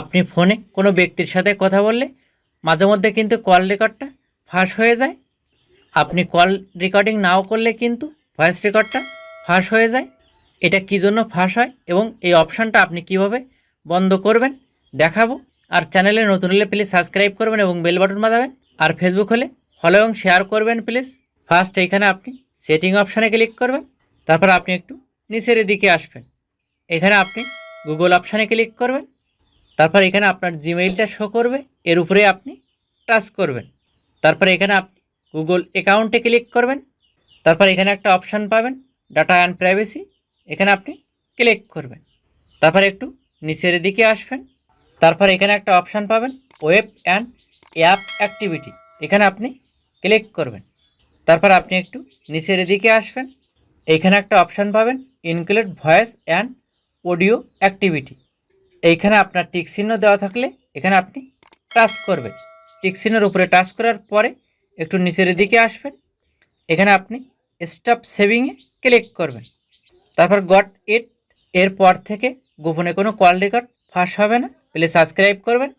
আপনি ফোনে কোনো ব্যক্তির সাথে কথা বললে মাঝে মধ্যে কিন্তু কল রেকর্ডটা ফাঁস হয়ে যায়। আপনি কল রেকর্ডিং নাও করলে কিন্তু ভয়েস রেকর্ডটা ফাঁস হয়ে যায়। এটা কী জন্য ফাঁস হয় এবং এই অপশানটা আপনি কীভাবে বন্ধ করবেন দেখাবো। আর চ্যানেলে নতুন হলে প্লিজ সাবস্ক্রাইব করবেন এবং বেল বাটন বাজাবেন। আর ফেসবুক হলে ফলো এবং শেয়ার করবেন প্লিজ ফার্স্ট এইখানে আপনি সেটিং অপশানে ক্লিক করবেন। তারপর আপনি একটু নিচের দিকে আসবেন। এখানে আপনি গুগল অপশানে ক্লিক করবেন। তারপর এখানে আপনার জিমেইলটা শো করবে, এর উপরে আপনি টাচ করবেন। তারপর এখানে আপনি গুগল অ্যাকাউন্টে ক্লিক করবেন। তারপর এখানে একটা অপশান পাবেন ডাটা অ্যান্ড প্রাইভেসি এখানে আপনি ক্লিক করবেন। তারপর একটু নিচের দিকে আসবেন। তারপর এখানে একটা অপশান পাবেন ওয়েব অ্যান্ড অ্যাপ অ্যাক্টিভিটি এখানে আপনি ক্লিক করবেন। তারপর আপনি একটু নিচের দিকে আসবেন। এখানে একটা অপশান পাবেন include voice and audio activity এইখানে আপনার টিক চিহ্ন দেওয়া থাকলে এখানে আপনি টাচ করবেন। টিক চিহ্নের উপরে টাচ করার পরে একটু নিচের দিকে আসবেন। এখানে আপনি স্টাফ সেভিংয়ে ক্লিক করবেন। তারপর গট ইট এর পর থেকে গোপনে কোনো কল রেকর্ড ফাঁস হবে না। প্লিজ সাবস্ক্রাইব করবেন।